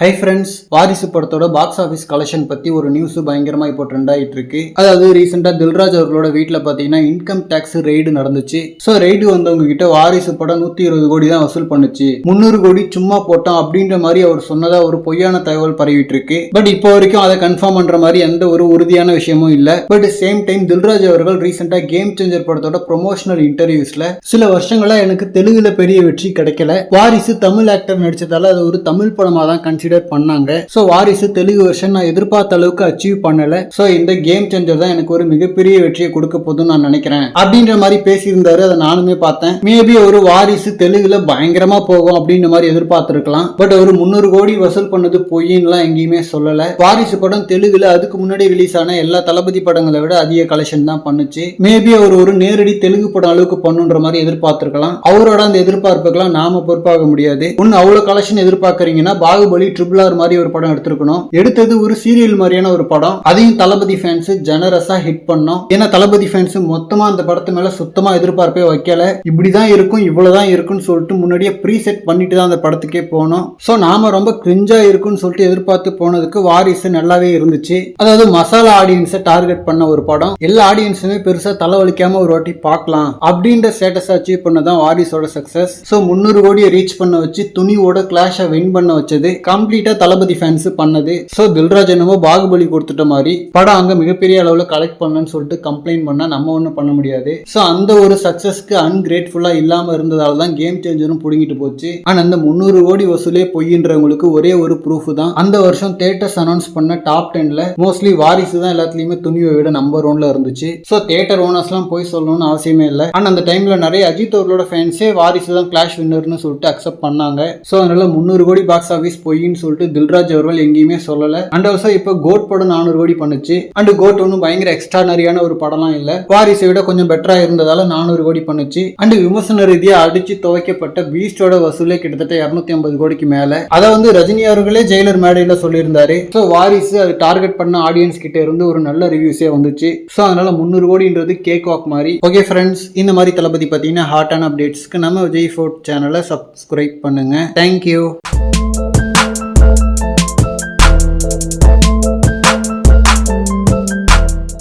Hi friends வாரிசு படத்தோட box office collection பத்தி ஒரு நியூஸ் பயங்கரமா இப்போ ட்ரெண்ட் ஆகிட்டு இருக்கு அதாவது ரீசெண்டா தில்ராஜ் அவர்களோட வீட்டில் பாத்தீங்கன்னா இன்கம் டேக்ஸ் ரெய்டு நடந்துச்சு. ஸோ ரெய்டு வந்தவங்க கிட்ட வாரிசு படம் நூத்தி இருபது கோடி தான் வசூல் பண்ணுச்சு. முந்நூறு கோடி சும்மா போட்டோம் அப்படின்ற மாதிரி அவர் சொன்னதா ஒரு பொய்யான தகவல் பரவிட்டு இருக்கு பட் இப்போ வரைக்கும் அதை கன்ஃபார்ம் பண்ற மாதிரி எந்த ஒரு உறுதியான விஷயமும் இல்ல. பட் சேம் டைம் தில்ராஜ் அவர்கள் ரீசெண்டா கேம் சேஞ்சர் படத்தோட ப்ரொமோஷனல் இன்டர்வியூஸ்ல சில வருஷங்களா எனக்கு தெலுங்குல பெரிய வெற்றி கிடைக்கல. வாரிசு தமிழ் ஆக்டர் நடிச்சதால அது ஒரு தமிழ் படமா தான் கன்சிடர் கன்சிடர் பண்ணாங்க. ஸோ வாரிசு தெலுங்கு வருஷன் நான் எதிர்பார்த்த அளவுக்கு அச்சீவ் பண்ணல. ஸோ இந்த கேம் சேஞ்சர் தான் எனக்கு ஒரு மிகப்பெரிய வெற்றியை கொடுக்க போதுன்னு நான் நினைக்கிறேன். அப்படின்ற மாதிரி பேசியிருந்தாரு அதை நானுமே பார்த்தேன். மேபி ஒரு வாரிசு தெலுங்குல பயங்கரமா போகும் அப்படின்ற மாதிரி எதிர்பார்த்திருக்கலாம். பட் ஒரு முந்நூறு கோடி வசூல் பண்ணது பொய்யின்லாம் எங்கேயுமே சொல்லல. வாரிசு படம் தெலுங்குல அதுக்கு முன்னாடி ரிலீஸ் ஆன எல்லா தளபதி படங்களை விட அதிக கலெக்ஷன் தான் பண்ணுச்சு. மேபி அவர் ஒரு நேரடி தெலுங்கு படம் அளவுக்கு பண்ணுன்ற மாதிரி எதிர்பார்த்திருக்கலாம். அவரோட அந்த எதிர்பார்ப்புக்கெல்லாம் நாம பொறுப்பாக முடியாது. ஒன்னு அவ்வளவு கலெக்ஷன் எதிர்பார்க்கறீங்கன்னா பாகுபலி ட்ரிபிள் ஆர் மாதிரி ஒரு படம் எடுத்திருக்கணும். எடுத்தது ஒரு சீரியல் மாதிரியான ஒரு படம். அதையும் தளபதி ஃபேன்ஸ் ஜெனரஸா ஹிட் பண்ணோம். ஏன்னா தளபதி ஃபேன்ஸ் மொத்தமா அந்த படத்து மேல சுத்தமா எதிர்பார்ப்பே வைக்கல. இப்படிதான் இருக்கும் இவ்வளவுதான் இருக்கும்னு சொல்லிட்டு முன்னாடியே ப்ரீ செட் பண்ணிட்டு தான் அந்த படத்துக்கே போனோம். ஸோ நாம ரொம்ப கிரிஞ்சா இருக்கும்னு சொல்லிட்டு எதிர்பார்த்து போனதுக்கு வாரிசு நல்லாவே இருந்துச்சு. அதாவது மசாலா ஆடியன்ஸை டார்கெட் பண்ண ஒரு படம். எல்லா ஆடியன்ஸுமே பெருசா தலைவலிக்காம ஒரு வாட்டி பார்க்கலாம் அப்படின்ற ஸ்டேட்டஸ் அச்சீவ் பண்ணதான் வாரிசோட சக்சஸ் ஸோ முந்நூறு கோடியை ரீச் பண்ண வச்சு துணிவோட கிளாஷை வின் பண்ண வச்சது. கம்ப்ளீட்டா தளபதி ஃபேன்ஸ் பண்ணது. ஸோ தில்ராஜ் என்னமோ பாகுபலி கொடுத்துட்ட மாதிரி படம் அங்க மிகப்பெரிய அளவுல கலெக்ட் பண்ணலன்னு சொல்லிட்டு கம்ப்ளைண்ட் பண்ணா நம்ம ஒன்றும் பண்ண முடியாது. ஸோ அந்த ஒரு சக்சஸ்க்கு அன்கிரேட்ஃபுல்லா இல்லாம இருந்ததால தான் கேம் சேஞ்சரும் புடுங்கிட்டு போச்சு. ஆனா அந்த முந்நூறு கோடி வசூலே பொய்ன்றவங்களுக்கு ஒரே ஒரு ப்ரூஃப் தான். அந்த வருஷம் தேட்டர்ஸ் அனௌன்ஸ் பண்ண டாப் டென்ல மோஸ்ட்லி வாரிசு தான் எல்லாத்துலயுமே துணிவை விட நம்பர் ஒன்ல இருந்துச்சு. ஸோ தேட்டர் ஓனர்ஸ்லாம் போய் சொல்லணும்னு அவசியமே இல்லை. ஆனா அந்த டைம்ல நிறைய அஜித் அவர்களோட ஃபேன்ஸே வாரிசு தான் கிளாஷ் வின்னர்னு சொல்லிட்டு அக்செப்ட் பண்ணாங்க. ஸோ அதனால முந்நூறு கோடி பாக்ஸ் ஆஃபீஸ் பொய்ன்னு சொல்லிட்டு தில்ராஜ் அவர்கள் எங்கேயுமே சொல்லல. அண்ட் ஆல்சோ இப்போ கோட் படம் நானூறு கோடி பண்ணுச்சு. அண்ட் கோட் ஒன்றும் பயங்கர எக்ஸ்ட்ரானரியான ஒரு படம்லாம் இல்லை. வாரிசை விட கொஞ்சம் பெட்டரா இருந்ததால நானூறு கோடி பண்ணுச்சு. அண்ட் விமர்சன ரீதியா அடிச்சு துவைக்கப்பட்ட பீஸ்டோட வசூலே கிட்டத்தட்ட இருநூத்தி ஐம்பது கோடிக்கு மேல. அதை வந்து ரஜினி அவர்களே ஜெயிலர் மேடையில சொல்லியிருந்தாரு. ஸோ வாரிசு அது டார்கெட் பண்ண ஆடியன்ஸ் கிட்ட இருந்து ஒரு நல்ல ரிவ்யூஸே வந்துச்சு. ஸோ அதனால முந்நூறு கோடின்றது கேக் வாக் மாதிரி. ஓகே ஃப்ரெண்ட்ஸ் இந்த மாதிரி தளபதி பார்த்தீங்கன்னா ஹாட்டான அப்டேட்ஸ்க்கு நம்ம விஜய் ஃபோர்ட் சேனலை சப்ஸ்கிரைப் பண்ணுங்க. Thank you